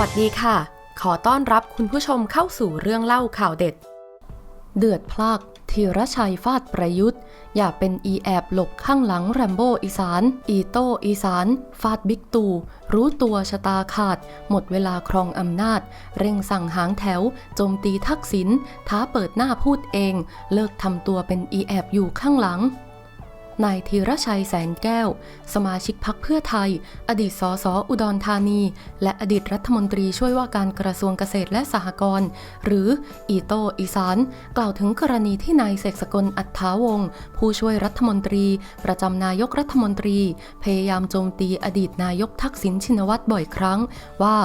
วัสดีค่ะ ขอต้อนรับคุณผู้ชมเข้าสู่เรื่องเล่าข่าวเด็ด เดือดพลากธีรชัยฟาดประยุทธ์ อย่าเป็นอีแอบหลบข้างหลังแรมโบ้อีสาน อีโต้อีสาน ฟาดบิ๊กตู่ รู้ตัวชะตาขาด หมดเวลาครองอำนาจ เร่งสั่งหางแถว โจมตีทักษิณท้าเปิดหน้าพูดเอง เลิกทำตัวเป็นอีแอบอยู่ข้างหลัง นายธีรชัยแสนแก้ว สมาชิกพักเพื่อไทย อดีตสสอุดรธานี และอดีตรัฐมนตรีช่วยว่าการกระทรวงเกษตรและสหกรณ์หรืออีโตอีสาน กล่าวถึงกรณีที่นายเสกสกลอัฏฐาวงศ์ผู้ช่วยรัฐมนตรี ประจำนายกรัฐมนตรี พยายามโจมตีอดีตนายกทักษิณชินวัตรบ่อยครั้งว่า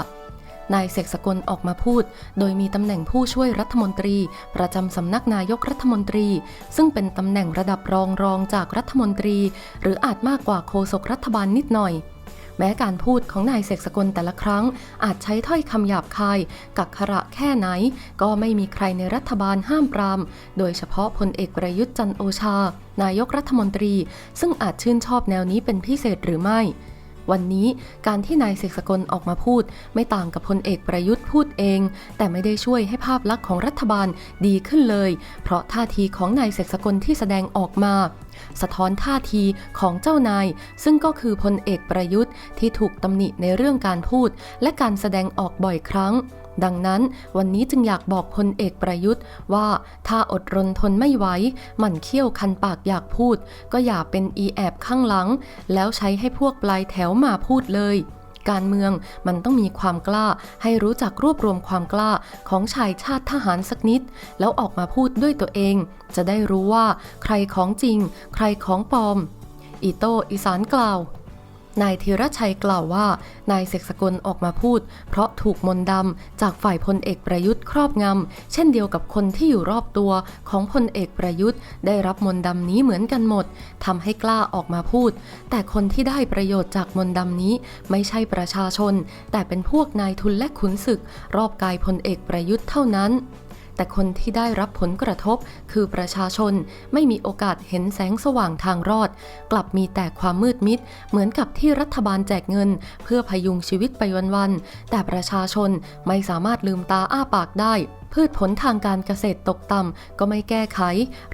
นายเสกสกลออกมาพูด โดยมีตำแหน่งผู้ช่วยรัฐมนตรี ประจำสำนักนายกรัฐมนตรี ซึ่งเป็นตำแหน่งระดับรองรองจากรัฐมนตรี หรืออาจมากกว่าโฆษกรัฐบาลนิดหน่อย แม้การพูดของนายเสกสกลแต่ละครั้ง อาจใช้ถ้อยคำหยาบคาย กักขระแค่ไหน ก็ไม่มีใครในรัฐบาลห้ามปราม โดยเฉพาะพลเอกประยุทธ์จันโอชา นายกรัฐมนตรี ซึ่งอาจชื่นชอบแนวนี้เป็นพิเศษหรือไม่ วันนี้การที่นายเสกสกลออกมาพูด ไม่ต่างกับพลเอกประยุทธ์พูดเอง แต่ไม่ได้ช่วยให้ภาพลักษณ์ของรัฐบาลดีขึ้นเลย เพราะท่าทีของนายเสกสกลที่แสดงออกมา สะท้อนท่าทีของเจ้านาย ซึ่งก็คือพลเอกประยุทธ์ที่ถูกตำหนิในเรื่องการพูด และการแสดงออกบ่อยครั้ง ดังนั้นวันนี้จึงอยากบอกพลเอกประยุทธ์ว่าถ้าอดรนทนไม่ไหวหมั่นเคี้ยวคันปากอยากพูด ก็อย่าเป็นอีแอบข้างหลัง แล้วใช้ให้พวกปลายแถวมาพูดเลยการเมืองมันต้องมีความกล้าให้รู้จักรวบรวมความกล้าของชายชาติทหารสักนิด แล้วออกมาพูดด้วยตัวเอง จะได้รู้ว่าใครของจริง ใครของปลอม อีโตอีสานกล่าว นายธีรชัยกล่าวว่า นายเสกสกลออกมาพูด เพราะถูกมนต์ดำจากฝ่ายพลเอกประยุทธ์ครอบงำ เช่นเดียวกับคนที่อยู่รอบตัวของพลเอกประยุทธ์ ได้รับมนต์ดำนี้เหมือนกันหมดทำให้กล้าออกมาพูด แต่คนที่ได้ประโยชน์จากมนต์ดำนี้ไม่ใช่ประชาชน แต่เป็นพวกนายทุนและขุนศึก รอบกายพลเอกประยุทธ์เท่านั้น แต่คนที่ได้รับผลกระทบคือประชาชนไม่มีโอกาสเห็นแสงสว่างทางรอด กลับมีแต่ความมืดมิด เหมือนกับที่รัฐบาลแจกเงิน เพื่อพยุงชีวิตไปวันๆแต่ประชาชนไม่สามารถลืมตาอ้าปากได้พืชผลทางการเกษตรตกต่ำก็ไม่แก้ไข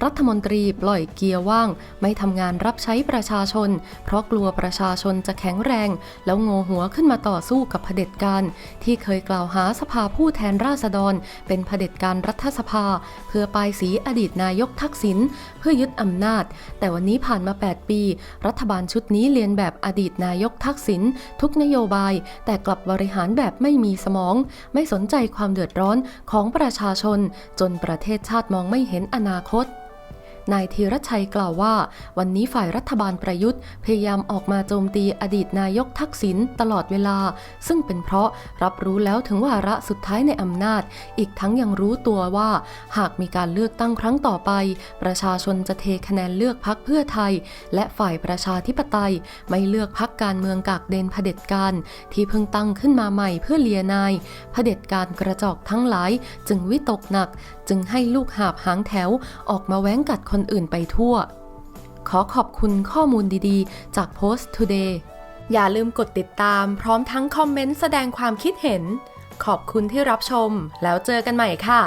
รัฐมนตรีปล่อยเกียร์ว่าง ไม่ทำงานรับใช้ประชาชน เพราะกลัวประชาชนจะแข็งแรง แล้วโงหัวขึ้นมาต่อสู้กับเผด็จการ ที่เคยกล่าวหาสภาผู้แทนราษฎร เป็นเผด็จการรัฐสภา เพื่อปลายสีอดีตนายกทักษิณเพื่อยึดอำนาจ แต่วันนี้ผ่านมา 8 ปี รัฐบาลชุดนี้เรียนแบบอดีตนายกทักษิณทุกนโยบาย แต่กลับบริหารแบบไม่มีสมอง ไม่สนใจความเดือดร้อนของประชาชน จนประเทศชาติมองไม่เห็นอนาคต นายธีรชัยกล่าวว่า วันนี้ฝ่ายรัฐบาลประยุทธ์ พยายามออกมาโจมตีอดีตนายกทักษิณตลอดเวลา ซึ่งเป็นเพราะรับรู้แล้วถึงวาระสุดท้ายในอำนาจ อีกทั้งยังรู้ตัวว่า หากมีการเลือกตั้งครั้งต่อไป ประชาชนจะเทคะแนนเลือกพักเพื่อไทย และฝ่ายประชาธิปไตย ไม่เลือกพักการเมืองกากเดนเผด็จการ ที่เพิ่งตั้งขึ้นมาใหม่เพื่อเลียนายเผด็จการกระจอกทั้งหลาย จึงวิตกหนัก จึงให้ลูกหาบหางแถวออกมาแว้งกัดคนอื่นไปทั่ว ขอขอบคุณข้อมูลดีๆ จาก Post Today อย่าลืมกดติดตามพร้อมทั้งคอมเมนต์แสดงความคิดเห็น ขอบคุณที่รับชม แล้วเจอกันใหม่ค่ะ